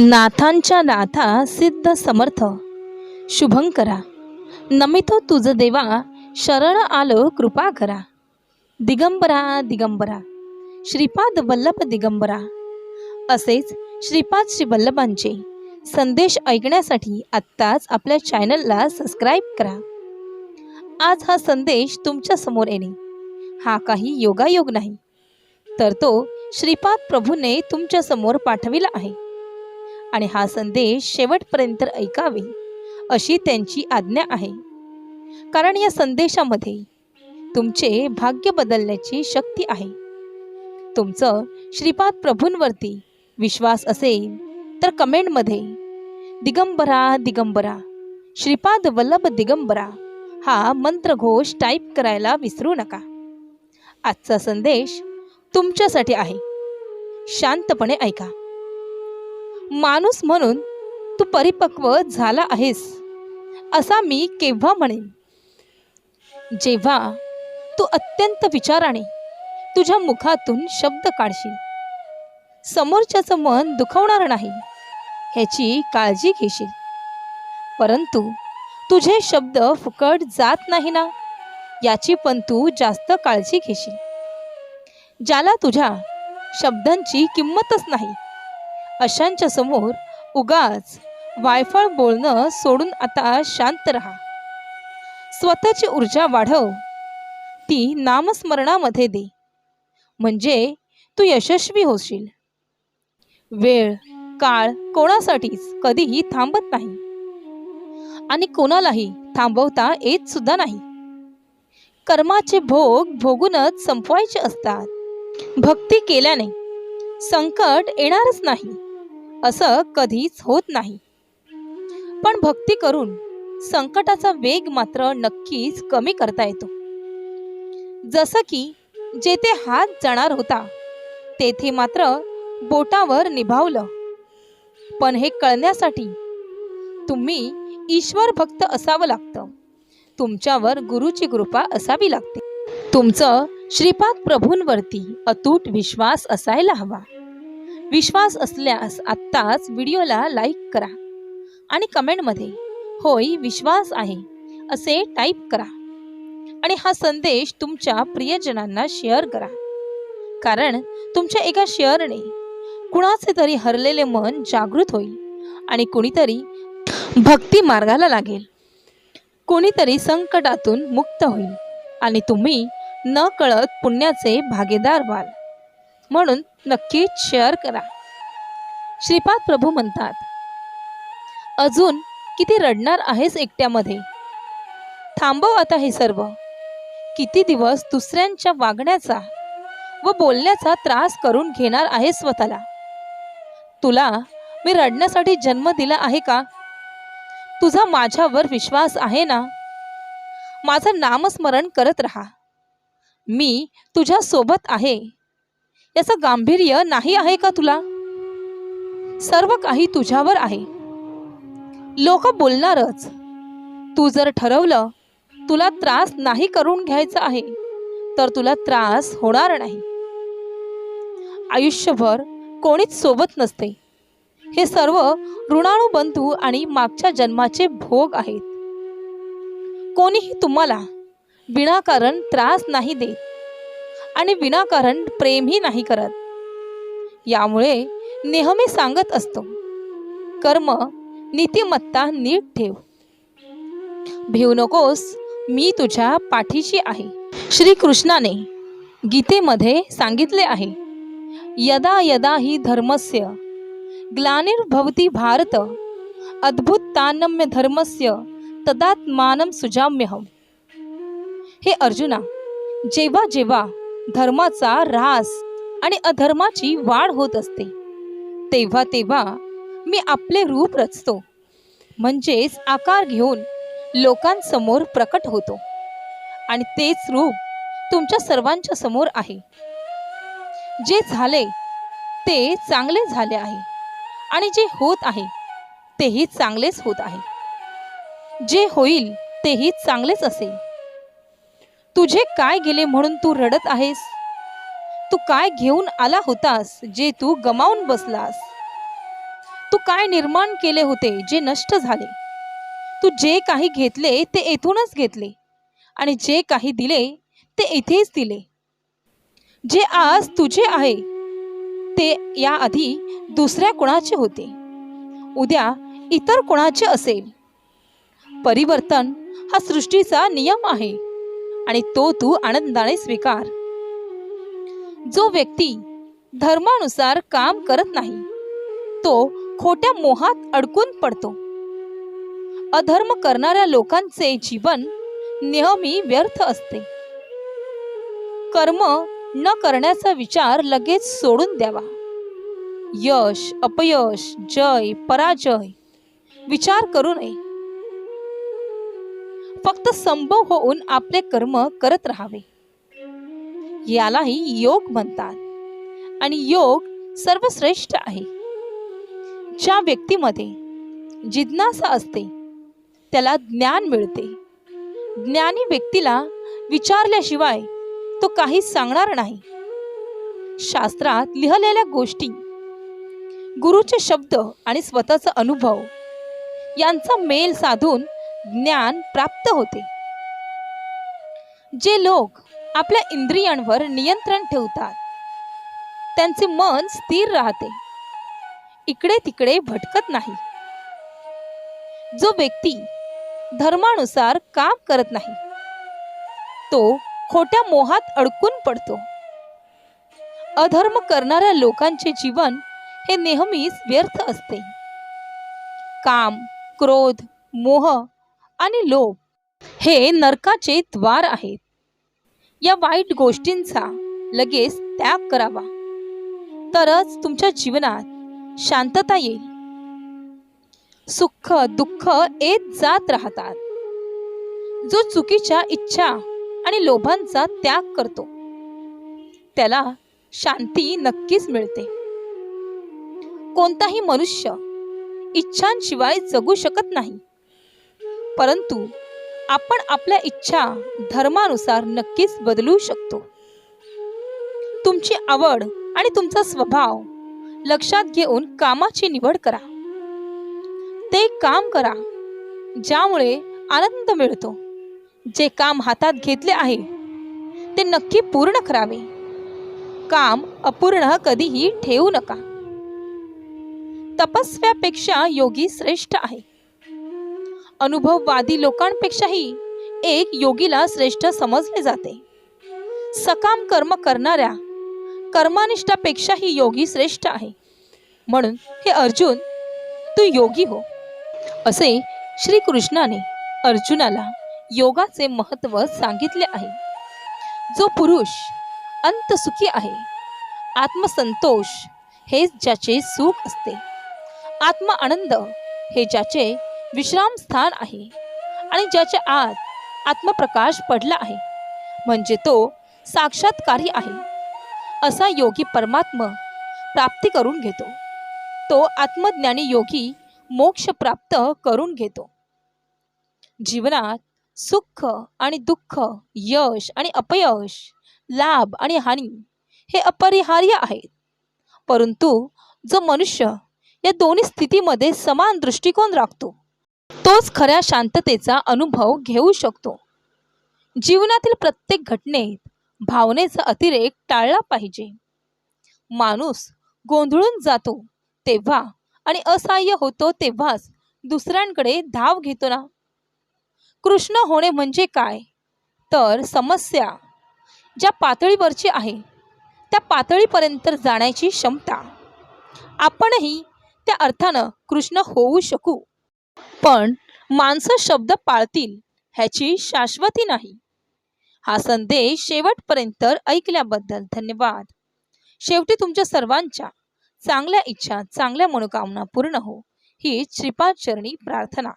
नाथांच्या नाथा सिद्ध समर्थ. शुभंकरा नमितो तुझ देवा शरण आलो कृपा करा. दिगंबरा दिगंबरा. श्रीपाद वल्लभ दिगंबरा. असेच श्रीपाद श्री वल्लभांचे संदेश ऐकण्यासाठी आत्ताच आपल्या चॅनलला सबस्क्राईब करा. आज हा संदेश तुमच्यासमोर येणे. हा काही योगायोग नाही तर तो श्रीपाद प्रभूने तुमच्यासमोर पाठविला आहे. आणि हा संदेश शेवटपर्यंत ऐकावे अशी त्यांची आज्ञा आहे. कारण या संदेशामध्ये तुमचे भाग्य बदलण्याची शक्ती आहे. तुमचं श्रीपाद प्रभूंवरती विश्वास असेल तर कमेंटमध्ये दिगंबरा दिगंबरा श्रीपाद वल्लभ दिगंबरा हा मंत्रघोष टाईप करायला विसरू नका. आजचा संदेश तुमच्यासाठी आहे. शांतपणे ऐका. माणूस म्हणून तू परिपक्व झाला आहेस असा मी केव्हा म्हणेन? जेव्हा तू अत्यंत विचाराने तुझ्या मुखातून शब्द काढशील समोरच्याचं मन दुखवणार नाही ह्याची काळजी घेशील. परंतु तुझे शब्द फुकट जात नाही ना याची पण तू जास्त काळजी घेशील. ज्याला तुझ्या शब्दांची किंमतच नाही अशांच्या समोर उगाच वायफळ बोलणं सोडून आता शांत राहा. स्वतःची ऊर्जा वाढव. ती नामस्मरणामध्ये दे. म्हणजे तू यशस्वी होशील. वेळ काळ कोणासाठीच कधीही थांबत नाही. आणि कोणालाही थांबवता येत सुद्धा नाही. कर्माचे भोग भोगूनच संपवायचे असतात. भक्ती केल्याने संकट येणारच नाही. असं कधीच होत नाही. पण भक्ती करून संकटाचा वेग मात्र नक्कीच कमी करता येतो. जसं की जेथे हात जाणार होता तेथे मात्र बोटावर निभावलं. पण हे कळण्यासाठी तुम्ही ईश्वर भक्त असावं लागतं. तुमच्यावर गुरुची कृपा असावी लागते. तुमचं श्रीपाद प्रभूंवरती अतूट विश्वास असायला हवा. विश्वास असल्यास आत्ताच व्हिडिओला लाईक करा आणि कमेंटमध्ये होय विश्वास आहे असे टाईप करा. आणि हा संदेश तुमच्या प्रियजनांना शेअर करा. कारण तुमच्या एका शेअरने कुणाचे तरी हरलेले मन जागृत होईल आणि कुणीतरी भक्ती मार्गाला लागेल. कोणीतरी संकटातून मुक्त होईल आणि तुम्ही न कळत पुण्याचे भागीदार व्हाल. म्हणून नक्कीच शेअर करा. श्रीपाद प्रभू म्हणतात अजून किती रडणार आहेस एकट्यामध्ये? थांबव आता हे सर्व. किती दिवस दुसऱ्यांच्या वागण्याचा व बोलण्याचा त्रास करून घेणार आहे स्वतःला? तुला मी रडण्यासाठी जन्म दिला आहे का? तुझा माझ्यावर विश्वास आहे ना? माझं नामस्मरण करत राहा. मी तुझ्या सोबत आहे. याचं गांभीर्य नाही आहे का तुला? सर्व काही तुझ्यावर आहे. लोक बोलणारच. तू जर ठरवलं तुला त्रास नाही करून घ्यायचा आहे तर तुला त्रास होणार नाही. आयुष्यभर कोणीच सोबत नसते. हे सर्व ऋणाणू बंधू आणि मागच्या जन्माचे भोग आहेत. कोणीही तुम्हाला विनाकारण त्रास नाही देत. आणि विनाकारण प्रेमही नाही करत. यामुळे नेहमी सांगत असतो कर्म नीतिमत्ता नीट ठेव. भिवू नकोस मी तुझ्या पाठीशी आहे. श्रीकृष्णाने गीतेमध्ये सांगितले आहे यदा यदा ही धर्मस्य ग्लानिर्भवती भारत अद्भुतानम्य धर्मस्य तदात्मानं सुजाम्यहम. हे अर्जुना जेव्हा जेव्हा धर्माचा ऱ्हास आणि अधर्माची वाढ होत असते. तेव्हा तेव्हा मी आपले रूप रचतो. म्हणजेच आकार घेऊन लोकांसमोर प्रकट होतो. आणि तेच रूप तुमच्या सर्वांच्या समोर आहे. जे झाले ते चांगले झाले आहे. आणि जे होत आहे तेही चांगलेच होत आहे. जे होईल तेही चांगलेच असेल. तुझे काय गेले म्हणून तू रडत आहेस? तू काय घेऊन आला होतास जे तू गमावून बसलास? तू काय निर्माण केले होते जे नष्ट झाले? तू जे काही घेतले ते येथूनच घेतले आणि जे काही दिले ते इथेच दिले. जे आज तुझे आहे ते याआधी दुसऱ्या कोणाचे होते? उद्या इतर कोणाचे असेल? परिवर्तन हा सृष्टीचा नियम आहे. आणि तो तू आनंदाने स्वीकार. जो व्यक्ती धर्मानुसार काम करत नाही तो खोट्या मोहात अडकून पडतो. अधर्म करणाऱ्या लोकांचे जीवन नेहमी व्यर्थ असते. कर्म न करण्याचा विचार लगेच सोडून द्यावा. यश अपयश जय पराजय विचार करू नये. फक्त संभव होऊन आपले कर्म करत राहावे. यालाही योग म्हणतात. आणि योग सर्वश्रेष्ठ आहे. ज्या व्यक्तीमध्ये जिज्ञासा असते त्याला ज्ञान मिळते. ज्ञानी व्यक्तीला विचारल्याशिवाय तो काही सांगणार नाही. शास्त्रात लिहिलेल्या गोष्टी गुरुचे शब्द आणि स्वतःचा अनुभव यांचा मेल साधून ज्ञान प्राप्त होते. जे लोक आपल्या इंद्रियांवर नियंत्रण ठेवतात त्यांचे मन स्थिर राहते. इकडे तिकडे भटकत नाही. जो व्यक्ती धर्मानुसार काम करत नाही तो खोट्या मोहात अडकून पडतो. अधर्म करणाऱ्या लोकांचे जीवन हे नेहमीच व्यर्थ असते. काम क्रोध मोह आणि लोभ हे नरकाचे द्वार आहेत. या वाईट गोष्टींचा लगेच त्याग करावा. तरच तुमच्या जीवनात शांतता येईल. सुख दुःख येत जात राहतात. जो चुकीच्या इच्छा आणि लोभांचा त्याग करतो त्याला शांती नक्कीच मिळते. कोणताही मनुष्य इच्छांशिवाय जगू शकत नाही. परंतु आपण आपल्या इच्छा धर्मानुसार नक्कीच बदलू शकतो. तुमची आवड आणि तुमचा स्वभाव लक्षात घेऊन कामाची निवड करा. ते काम करा ज्यामुळे आनंद मिळतो. जे काम हातात घेतले आहे ते नक्की पूर्ण करावे. काम अपूर्ण कधीही ठेवू नका. तपस्व्यापेक्षा योगी श्रेष्ठ आहे. अनुभववादी लोकांपेक्षाही एक योगीला श्रेष्ठ समजले जाते. सकाम कर्म करणाऱ्या कर्मानिष्ठापेक्षाही योगी श्रेष्ठ आहे. म्हणून हे अर्जुन तू योगी हो. असे श्रीकृष्णाने अर्जुनाला योगाचे महत्त्व सांगितले आहे. जो पुरुष अंतसुखी आहे आत्मसंतोष हे ज्याचे सुख असते आत्म आनंद हे ज्याचे विश्राम स्थान आहे. आणि ज्याच्या आत आत्मप्रकाश पडला आहे. म्हणजे तो साक्षात्कारी आहे. असा योगी परमात्मा प्राप्ती करून घेतो. तो आत्मज्ञानी योगी मोक्ष प्राप्त करून घेतो. जीवनात सुख आणि दुःख यश आणि अपयश लाभ आणि हानी हे अपरिहार्य आहेत. परंतु जो मनुष्य या दोन्ही स्थितीमध्ये समान दृष्टिकोन राखतो तोच खऱ्या शांततेचा अनुभव घेऊ शकतो. जीवनातील प्रत्येक घटनेत भावनेचा अतिरेक टाळला पाहिजे. माणूस गोंधळून जातो तेव्हा आणि असहाय्य होतो तेव्हाच दुसऱ्यांकडे धाव घेतो ना? कृष्ण होणे म्हणजे काय? तर समस्या ज्या पातळीवरची आहे त्या पातळीपर्यंत जाण्याची क्षमता. आपणही त्या अर्थानं कृष्ण होऊ शकू. पण माणसं शब्द पाळतील ह्याची शाश्वती नाही. हा संदेश शेवटपर्यंत ऐकल्याबद्दल धन्यवाद. शेवटी तुमच्या सर्वांच्या चांगल्या इच्छा चांगल्या मनोकामना पूर्ण हो. ही श्रीपाद चरणी प्रार्थना.